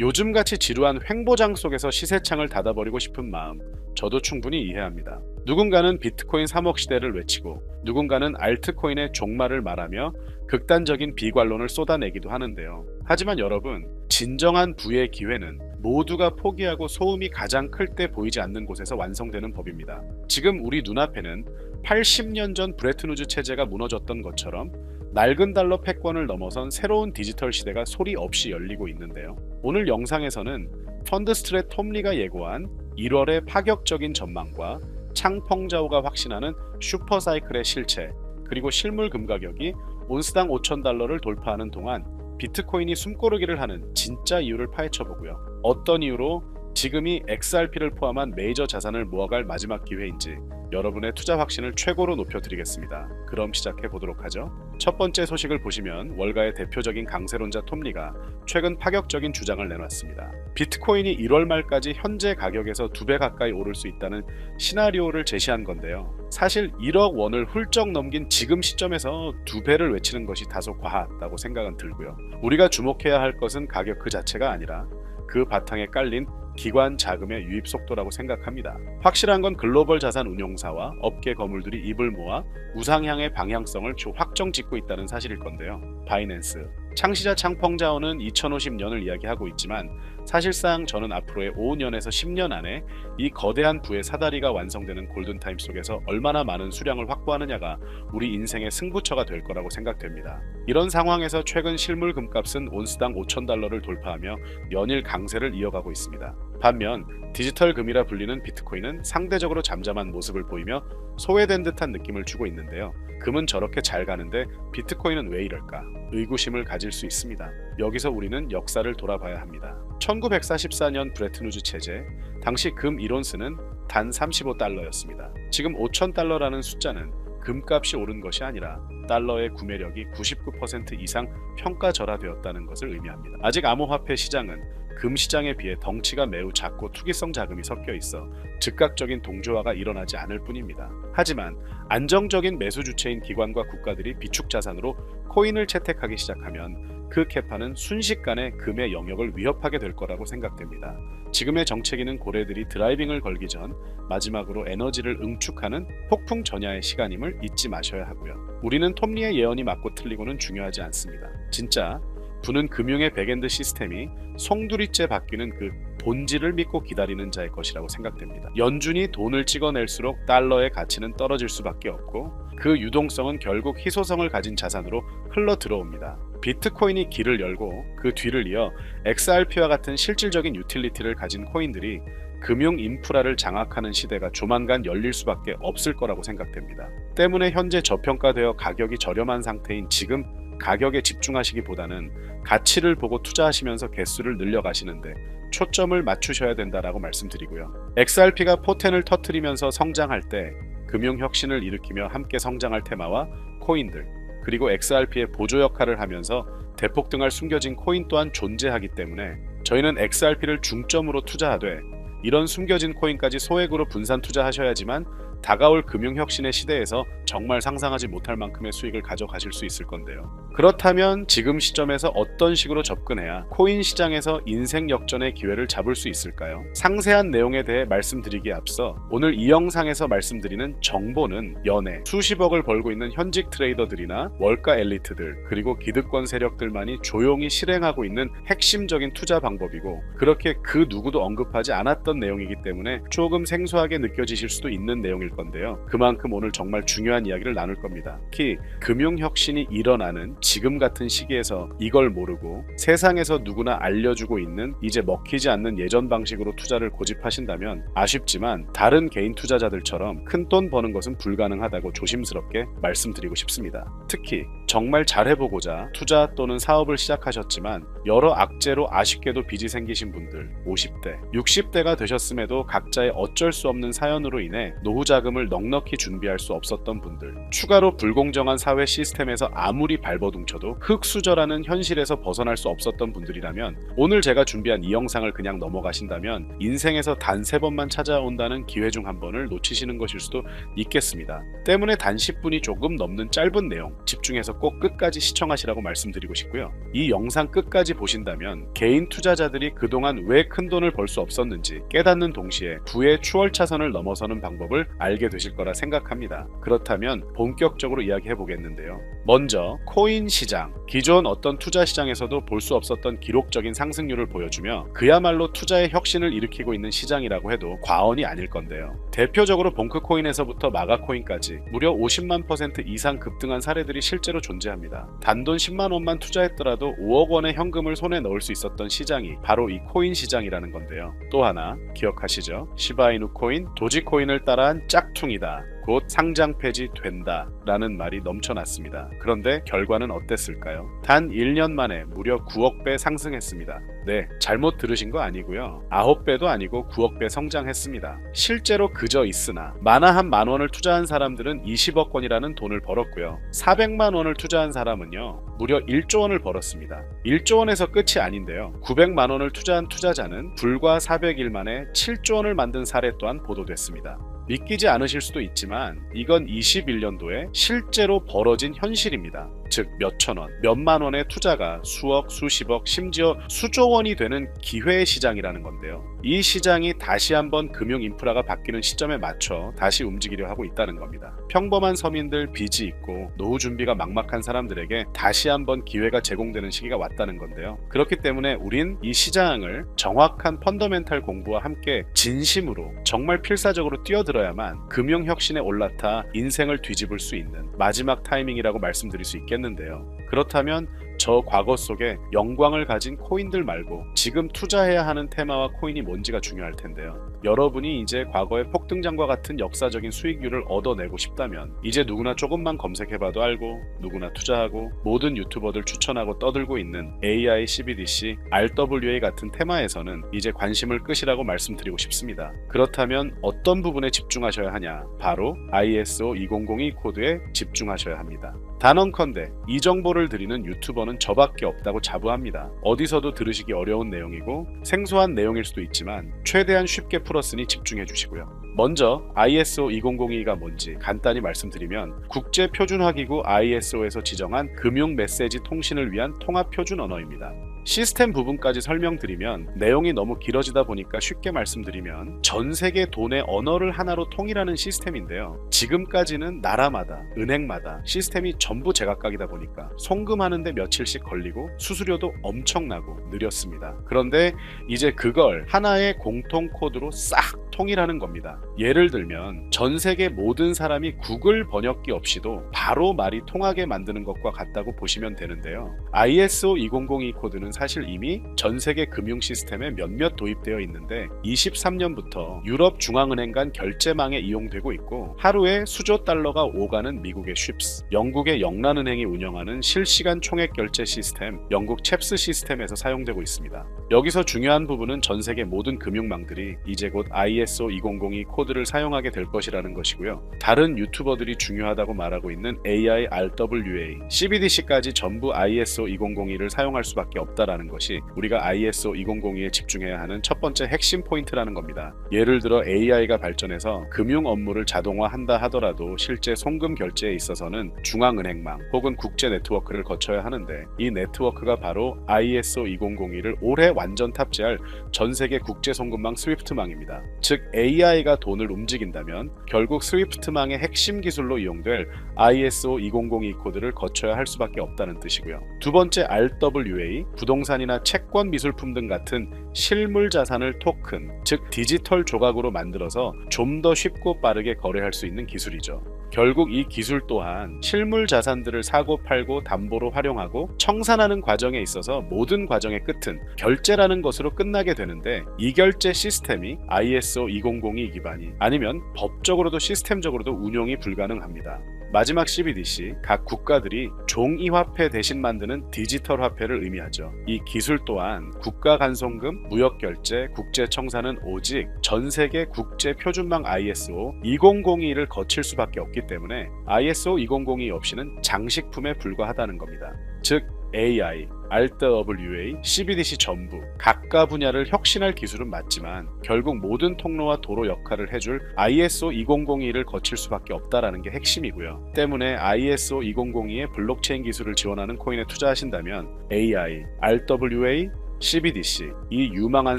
요즘같이 지루한 횡보장 속에서 시세창을 닫아버리고 싶은 마음 저도 충분히 이해합니다. 누군가는 비트코인 3억 시대를 외치고 누군가는 알트코인의 종말을 말하며 극단적인 비관론을 쏟아내기도 하는데요. 하지만 여러분, 진정한 부의 기회는 모두가 포기하고 소음이 가장 클 때 보이지 않는 곳에서 완성되는 법입니다. 지금 우리 눈앞에는 80년 전 브레트누즈 체제가 무너졌던 것처럼 낡은 달러 패권을 넘어선 새로운 디지털 시대가 소리 없이 열리고 있는데요. 오늘 영상에서는 펀드 스트레 톰리가 예고한 1월의 파격적인 전망과 창펑자오가 확신하는 슈퍼사이클의 실체, 그리고 실물 금 가격이 온스당 5천 달러를 돌파하는 동안 비트코인이 숨고르기를 하는 진짜 이유를 파헤쳐 보고요. 어떤 이유로 지금이 XRP를 포함한 메이저 자산을 모아갈 마지막 기회인지 여러분의 투자 확신을 최고로 높여드리겠습니다. 그럼 시작해 보도록 하죠. 첫 번째 소식을 보시면 월가의 대표적인 강세론자 톰리가 최근 파격적인 주장을 내놨습니다. 비트코인이 1월 말까지 현재 가격에서 두 배 가까이 오를 수 있다는 시나리오를 제시한 건데요. 사실 1억 원을 훌쩍 넘긴 지금 시점에서 두 배를 외치는 것이 다소 과하다고 생각은 들고요. 우리가 주목해야 할 것은 가격 그 자체가 아니라 그 바탕에 깔린 기관 자금의 유입 속도라고 생각합니다. 확실한 건 글로벌 자산 운용사와 업계 거물들이 입을 모아 우상향의 방향성을 확정 짓고 있다는 사실일 건데요. 바이낸스, 창시자 창펑자오는 2050년을 이야기하고 있지만 사실상 저는 앞으로의 5년에서 10년 안에 이 거대한 부의 사다리가 완성되는 골든타임 속에서 얼마나 많은 수량을 확보하느냐가 우리 인생의 승부처가 될 거라고 생각됩니다. 이런 상황에서 최근 실물 금값은 온스당 5천 달러를 돌파하며 연일 강세를 이어가고 있습니다. 반면 디지털 금이라 불리는 비트코인은 상대적으로 잠잠한 모습을 보이며 소외된 듯한 느낌을 주고 있는데요. 금은 저렇게 잘 가는데 비트코인은 왜 이럴까? 의구심을 가질 수 있습니다. 여기서 우리는 역사를 돌아봐야 합니다. 1944년 브레트누즈 체제, 당시 금 1온스는 단 35달러였습니다. 지금 5,000달러라는 숫자는 금값이 오른 것이 아니라 달러의 구매력이 99% 이상 평가절하되었다는 것을 의미합니다. 아직 암호화폐 시장은 금 시장에 비해 덩치가 매우 작고 투기성 자금이 섞여 있어 즉각적인 동조화가 일어나지 않을 뿐입니다. 하지만 안정적인 매수 주체인 기관과 국가들이 비축 자산으로 코인을 채택하기 시작하면 그 캐파는 순식간에 금의 영역을 위협하게 될 거라고 생각됩니다. 지금의 정체기는 고래들이 드라이빙을 걸기 전 마지막으로 에너지를 응축하는 폭풍 전야의 시간임을 잊지 마셔야 하고요. 우리는 톱리의 예언이 맞고 틀리고는 중요하지 않습니다. 진짜 부는 금융의 백엔드 시스템이 송두리째 바뀌는 그 본질을 믿고 기다리는 자의 것이라고 생각됩니다. 연준이 돈을 찍어낼수록 달러의 가치는 떨어질 수밖에 없고 그 유동성은 결국 희소성을 가진 자산으로 흘러 들어옵니다. 비트코인이 길을 열고 그 뒤를 이어 XRP와 같은 실질적인 유틸리티를 가진 코인들이 금융 인프라를 장악하는 시대가 조만간 열릴 수밖에 없을 거라고 생각됩니다. 때문에 현재 저평가되어 가격이 저렴한 상태인 지금 가격에 집중하시기보다는 가치를 보고 투자하시면서 개수를 늘려가시는데 초점을 맞추셔야 된다라고 말씀드리고요. XRP가 포텐을 터트리면서 성장할 때 금융 혁신을 일으키며 함께 성장할 테마와 코인들 그리고 XRP의 보조 역할을 하면서 대폭등할 숨겨진 코인 또한 존재하기 때문에 저희는 XRP를 중점으로 투자하되 이런 숨겨진 코인까지 소액으로 분산 투자하셔야지만 다가올 금융혁신의 시대에서 정말 상상하지 못할 만큼의 수익을 가져가실 수 있을 건데요. 그렇다면 지금 시점에서 어떤 식으로 접근해야 코인 시장에서 인생 역전의 기회를 잡을 수 있을까요? 상세한 내용에 대해 말씀드리기에 앞서 오늘 이 영상에서 말씀드리는 정보는 연애, 수십억을 벌고 있는 현직 트레이더들이나 월가 엘리트들, 그리고 기득권 세력들만이 조용히 실행하고 있는 핵심적인 투자 방법이고 그렇게 그 누구도 언급하지 않았던 내용이기 때문에 조금 생소하게 느껴지실 수도 있는 내용일 건데요. 그만큼 오늘 정말 중요한 이야기를 나눌 겁니다. 특히 금융혁신이 일어나는 지금 같은 시기에서 이걸 모르고 세상에서 누구나 알려주고 있는 이제 먹히지 않는 예전 방식으로 투자를 고집하신다면 아쉽지만 다른 개인 투자자들처럼 큰 돈 버는 것은 불가능하다고 조심스럽게 말씀드리고 싶습니다. 특히 정말 잘해보고자 투자 또는 사업을 시작하셨지만 여러 악재로 아쉽게도 빚이 생기신 분들 50대, 60대가 되셨음에도 각자의 어쩔 수 없는 사연으로 인해 노후자 자금을 넉넉히 준비할 수 없었던 분들, 추가로 불공정한 사회 시스템에서 아무리 발버둥쳐도 흑수저라는 현실에서 벗어날 수 없었던 분들이라면 오늘 제가 준비한 이 영상을 그냥 넘어가신다면 인생에서 단 세 번만 찾아온다는 기회 중 한 번을 놓치시는 것일 수도 있겠습니다. 때문에 단 10분이 조금 넘는 짧은 내용 집중해서 꼭 끝까지 시청하시라고 말씀드리고 싶고요. 이 영상 끝까지 보신다면 개인 투자자들이 그동안 왜 큰 돈을 벌 수 없었는지 깨닫는 동시에 부의 추월차선을 넘어서는 방법을 알게 되실 거라 생각합니다. 그렇다면 본격적으로 이야기해 보겠는데요. 먼저 코인 시장. 기존 어떤 투자 시장에서도 볼 수 없었던 기록적인 상승률을 보여주며 그야말로 투자의 혁신을 일으키고 있는 시장이라고 해도 과언이 아닐 건데요. 대표적으로 봉크코인에서부터 마가코인까지 무려 50만 퍼센트 이상 급등한 사례들이 실제로 존재합니다. 단돈 10만 원만 투자했더라도 5억 원의 현금을 손에 넣을 수 있었던 시장이 바로 이 코인 시장이라는 건데요. 또 하나 기억하시죠? 시바이누 코인, 도지코인을 따라한 짝퉁이다. 곧 상장 폐지된다 라는 말이 넘쳐났습니다. 그런데 결과는 어땠을까요? 단 1년 만에 무려 9억 배 상승했습니다. 네, 잘못 들으신 거 아니고요. 9배도 아니고 9억 배 성장했습니다. 실제로 그저 있으나 만화 한 만 원을 투자한 사람들은 20억 원이라는 돈을 벌었고요. 400만 원을 투자한 사람은요. 무려 1조 원을 벌었습니다. 1조 원에서 끝이 아닌데요. 900만 원을 투자한 투자자는 불과 400일 만에 7조 원을 만든 사례 또한 보도됐습니다. 믿기지 않으실 수도 있지만 이건 21년도에 실제로 벌어진 현실입니다. 즉 몇천 원, 몇만 원의 투자가 수억, 수십억, 심지어 수조 원이 되는 기회의 시장이라는 건데요. 이 시장이 다시 한번 금융 인프라가 바뀌는 시점에 맞춰 다시 움직이려 하고 있다는 겁니다. 평범한 서민들 빚이 있고 노후 준비가 막막한 사람들에게 다시 한번 기회가 제공되는 시기가 왔다는 건데요. 그렇기 때문에 우린 이 시장을 정확한 펀더멘탈 공부와 함께 진심으로 정말 필사적으로 뛰어들어야만 금융 혁신에 올라타 인생을 뒤집을 수 있는 마지막 타이밍이라고 말씀드릴 수 있겠는데요. 그렇다면 저 과거 속에 영광을 가진 코인들 말고 지금 투자해야 하는 테마와 코인이 뭔지가 중요할 텐데요. 여러분이 이제 과거의 폭등장과 같은 역사적인 수익률을 얻어내고 싶다면 이제 누구나 조금만 검색해봐도 알고 누구나 투자하고 모든 유튜버들 추천하고 떠들고 있는 AI, CBDC, RWA 같은 테마에서는 이제 관심을 끄시라고 말씀드리고 싶습니다. 그렇다면 어떤 부분에 집중하셔야 하냐? 바로 ISO 2002 코드에 집중하셔야 합니다. 단언컨대 이 정보를 드리는 유튜버는 저밖에 없다고 자부합니다. 어디서도 들으시기 어려운 내용이고 생소한 내용일 수도 있지만 최대한 쉽게 풀었으니 집중해 주시고요. 먼저 ISO 2002가 뭔지 간단히 말씀드리면 국제 표준화기구 ISO에서 지정한 금융 메시지 통신을 위한 통합 표준 언어입니다. 시스템 부분까지 설명드리면 내용이 너무 길어지다 보니까 쉽게 말씀드리면 전 세계 돈의 언어를 하나로 통일하는 시스템인데요. 지금까지는 나라마다 은행마다 시스템이 전부 제각각이다 보니까 송금하는데 며칠씩 걸리고 수수료도 엄청나고 느렸습니다. 그런데 이제 그걸 하나의 공통 코드로 싹 통일하는 겁니다. 예를 들면 전 세계 모든 사람이 구글 번역기 없이도 바로 말이 통하게 만드는 것과 같다고 보시면 되는데요. ISO 2002 코드는 사실 이미 전 세계 금융 시스템에 몇몇 도입되어 있는데 23년부터 유럽 중앙은행 간 결제망에 이용되고 있고 하루에 수조 달러가 오가는 미국의 쉽스, 영국의 영란은행이 운영하는 실시간 총액 결제 시스템 영국 챕스 시스템에서 사용되고 있습니다. 여기서 중요한 부분은 전 세계 모든 금융망들이 이제 곧 ISO 2002 코드를 사용하게 될 것이라는 것이고요. 다른 유튜버들이 중요하다고 말하고 있는 AI, RWA, CBDC까지 전부 ISO 2002를 사용할 수밖에 없다라는 것이 우리가 ISO 2002에 집중해야 하는 첫 번째 핵심 포인트라는 겁니다. 예를 들어 AI가 발전해서 금융 업무를 자동화한다 하더라도 실제 송금 결제에 있어서는 중앙은행망 혹은 국제 네트워크를 거쳐야 하는데 이 네트워크가 바로 ISO 2002를 올해 완전 탑재할 전 세계 국제 송금망 스위프트망입니다. 즉 AI가 돈을 움직인다면 결국 스위프트망의 핵심 기술로 이용될 ISO 2002 코드를 거쳐야 할 수밖에 없다는 뜻이고요. 두 번째 RWA 부동산이나 채권 미술품 등 같은 실물 자산을 토큰 즉 디지털 조각으로 만들어서 좀 더 쉽고 빠르게 거래할 수 있는 기술이죠. 결국 이 기술 또한 실물 자산들을 사고 팔고 담보로 활용하고 청산하는 과정에 있어서 모든 과정의 끝은 결제라는 것으로 끝나게 되는데 이 결제 시스템이 ISO 2002 기반이 아니면 법적으로도 시스템적으로도 운용이 불가능합니다. 마지막 CBDC 각 국가들이 종이 화폐 대신 만드는 디지털 화폐를 의미하죠. 이 기술 또한 국가 간송금, 무역 결제, 국제 청산은 오직 전 세계 국제 표준망 ISO 2002를 거칠 수밖에 없기 때문에 ISO 2002 없이는 장식품에 불과하다는 겁니다. 즉 AI, RWA, CBDC 전부 각가 분야를 혁신할 기술은 맞지만 결국 모든 통로와 도로 역할을 해줄 ISO 2002를 거칠 수밖에 없다라는 게 핵심이고요. 때문에 ISO 2002의 블록체인 기술을 지원하는 코인에 투자하신다면 AI, RWA, CBDC 이 유망한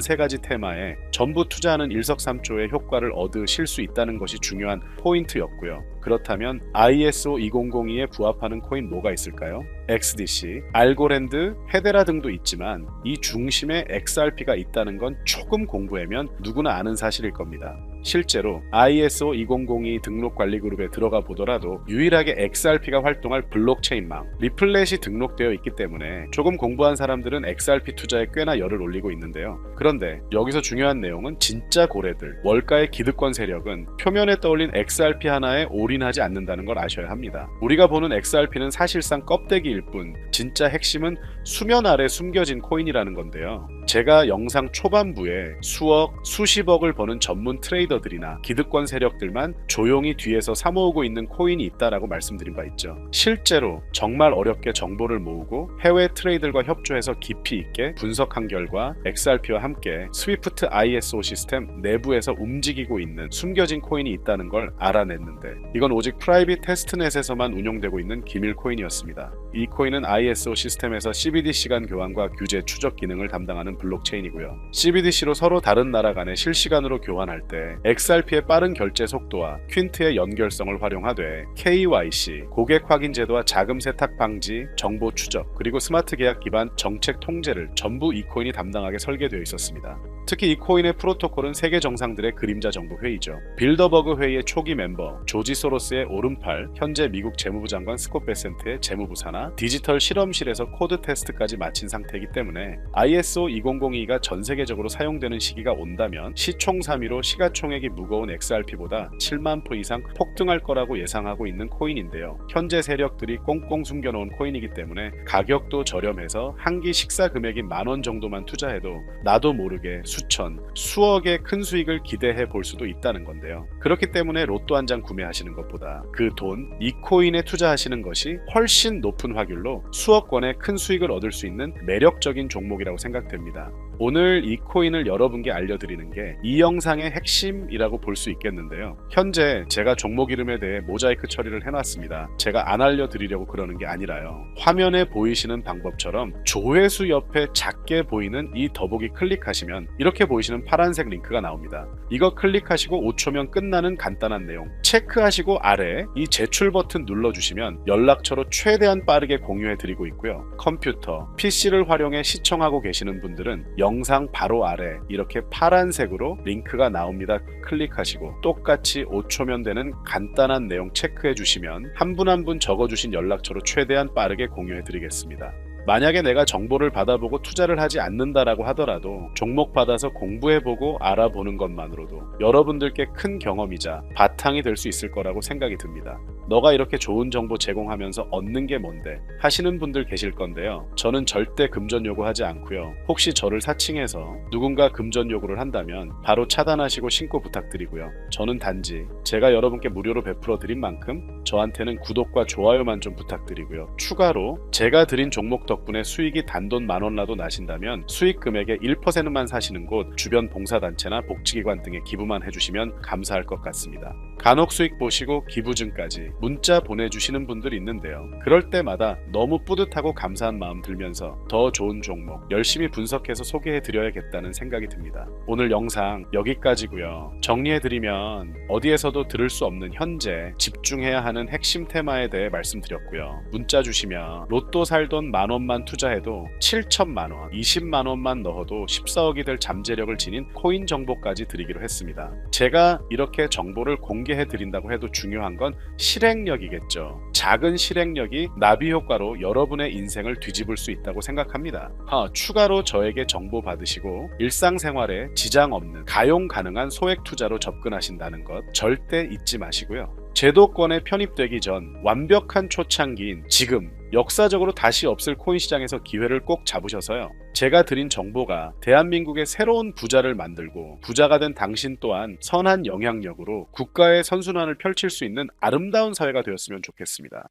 세 가지 테마에 전부 투자하는 일석삼조의 효과를 얻으실 수 있다는 것이 중요한 포인트였고요. 그렇다면 ISO 2002에 부합하는 코인 뭐가 있을까요? XDC, 알고랜드, 헤데라 등도 있지만 이 중심에 XRP가 있다는 건 조금 공부하면 누구나 아는 사실일 겁니다. 실제로 ISO 2002 등록 관리 그룹에 들어가 보더라도 유일하게 XRP가 활동할 블록체인망 리플렛이 등록되어 있기 때문에 조금 공부한 사람들은 XRP 투자에 꽤나 열을 올리고 있는데요. 그런데 여기서 중요한 내용은 진짜 고래들 월가의 기득권 세력은 표면에 떠올린 XRP 하나에 올인하지 않는다는 걸 아셔야 합니다. 우리가 보는 XRP는 사실상 껍데기일 뿐 진짜 핵심은 수면 아래 숨겨진 코인이라는 건데요. 제가 영상 초반부에 수억, 수십억을 버는 전문 트레이더들이나 기득권 세력들만 조용히 뒤에서 사모으고 있는 코인이 있다라고 말씀드린 바 있죠. 실제로 정말 어렵게 정보를 모으고 해외 트레이들과 협조해서 깊이 있게 분석한 결과 XRP와 함께 스위프트 ISO 시스템 내부에서 움직이고 있는 숨겨진 코인이 있다는 걸 알아냈는데 이건 오직 프라이빗 테스트넷에서만 운용되고 있는 기밀 코인이었습니다. 이 코인은 ISO 시스템에서 CBDC 간 교환과 규제 추적 기능을 담당하는 블록체인이고요. CBDC로 서로 다른 나라 간에 실시간으로 교환할 때 XRP의 빠른 결제 속도와 퀸트의 연결성을 활용하되 KYC, 고객 확인 제도와 자금 세탁 방지, 정보 추적, 그리고 스마트 계약 기반 정책 통제를 전부 이 코인이 담당하게 설계되어 있었습니다. 특히 이 코인의 프로토콜은 세계 정상들의 그림자 정보 회의죠. 빌더버그 회의의 초기 멤버 조지 소로스의 오른팔, 현재 미국 재무부 장관 스콧 베센트의 재무부 산하, 디지털 실험실에서 코드 테스트까지 마친 상태이기 때문에 ISO 2002가 전 세계적으로 사용되는 시기가 온다면 시총삼위로 시가총액이 무거운 XRP보다 7만 포 이상 폭등할 거라고 예상하고 있는 코인인데요. 현재 세력들이 꽁꽁 숨겨놓은 코인이기 때문에 가격도 저렴해서 한 끼 식사 금액이 만원 정도만 투자해도 나도 모르게 수천, 수억의 큰 수익을 기대해 볼 수도 있다는 건데요. 그렇기 때문에 로또 한 장 구매하시는 것보다 그 돈, 이 코인에 투자하시는 것이 훨씬 높은 확률로 수억 원의 큰 수익을 얻을 수 있는 매력적인 종목이라고 생각됩니다. 바랍니다. 오늘 이 코인을 여러분께 알려드리는 게 이 영상의 핵심이라고 볼 수 있겠는데요. 현재 제가 종목 이름에 대해 모자이크 처리를 해놨습니다. 제가 안 알려드리려고 그러는 게 아니라요. 화면에 보이시는 방법처럼 조회수 옆에 작게 보이는 이 더보기 클릭하시면 이렇게 보이시는 파란색 링크가 나옵니다. 이거 클릭하시고 5초면 끝나는 간단한 내용 체크하시고 아래 이 제출 버튼 눌러주시면 연락처로 최대한 빠르게 공유해 드리고 있고요. 컴퓨터, PC를 활용해 시청하고 계시는 분들은 영상 바로 아래 이렇게 파란색으로 링크가 나옵니다. 클릭하시고 똑같이 5초면 되는 간단한 내용 체크해 주시면 한 분 한분 적어주신 연락처로 최대한 빠르게 공유해 드리겠습니다. 만약에 내가 정보를 받아보고 투자를 하지 않는다라고 하더라도 종목 받아서 공부해보고 알아보는 것만으로도 여러분들께 큰 경험이자 바탕이 될 수 있을 거라고 생각이 듭니다. 너가 이렇게 좋은 정보 제공하면서 얻는 게 뭔데 하시는 분들 계실 건데요. 저는 절대 금전 요구하지 않고요. 혹시 저를 사칭해서 누군가 금전 요구를 한다면 바로 차단하시고 신고 부탁드리고요. 저는 단지 제가 여러분께 무료로 베풀어 드린 만큼 저한테는 구독과 좋아요만 좀 부탁드리고요. 추가로 제가 드린 종목 덕분에 수익이 단돈 만 원라도 나신다면 수익 금액의 1%만 사시는 곳 주변 봉사단체나 복지기관 등에 기부만 해주시면 감사할 것 같습니다. 간혹 수익 보시고 기부증까지 문자 보내주시는 분들 있는데요. 그럴 때마다 너무 뿌듯하고 감사한 마음 들면서 더 좋은 종목 열심히 분석해서 소개해 드려야겠다는 생각이 듭니다. 오늘 영상 여기까지고요. 정리해 드리면 어디에서도 들을 수 없는 현재 집중해야 하는 핵심 테마에 대해 말씀드렸고요. 문자 주시면 로또 살돈 만원 만 투자해도 7천만 원, 20만 원만 넣어도 14억이 될 잠재력을 지닌 코인 정보까지 드리기로 했습니다. 제가 이렇게 정보를 공개해 드린다고 해도 중요한 건 실행력이겠죠. 작은 실행력이 나비 효과로 여러분의 인생을 뒤집을 수 있다고 생각합니다. 하, 추가로 저에게 정보 받으시고 일상생활에 지장 없는 가용 가능한 소액 투자로 접근하신다는 것 절대 잊지 마시고요. 제도권에 편입되기 전 완벽한 초창기인 지금 역사적으로 다시 없을 코인 시장에서 기회를 꼭 잡으셔서요. 제가 드린 정보가 대한민국의 새로운 부자를 만들고 부자가 된 당신 또한 선한 영향력으로 국가의 선순환을 펼칠 수 있는 아름다운 사회가 되었으면 좋겠습니다.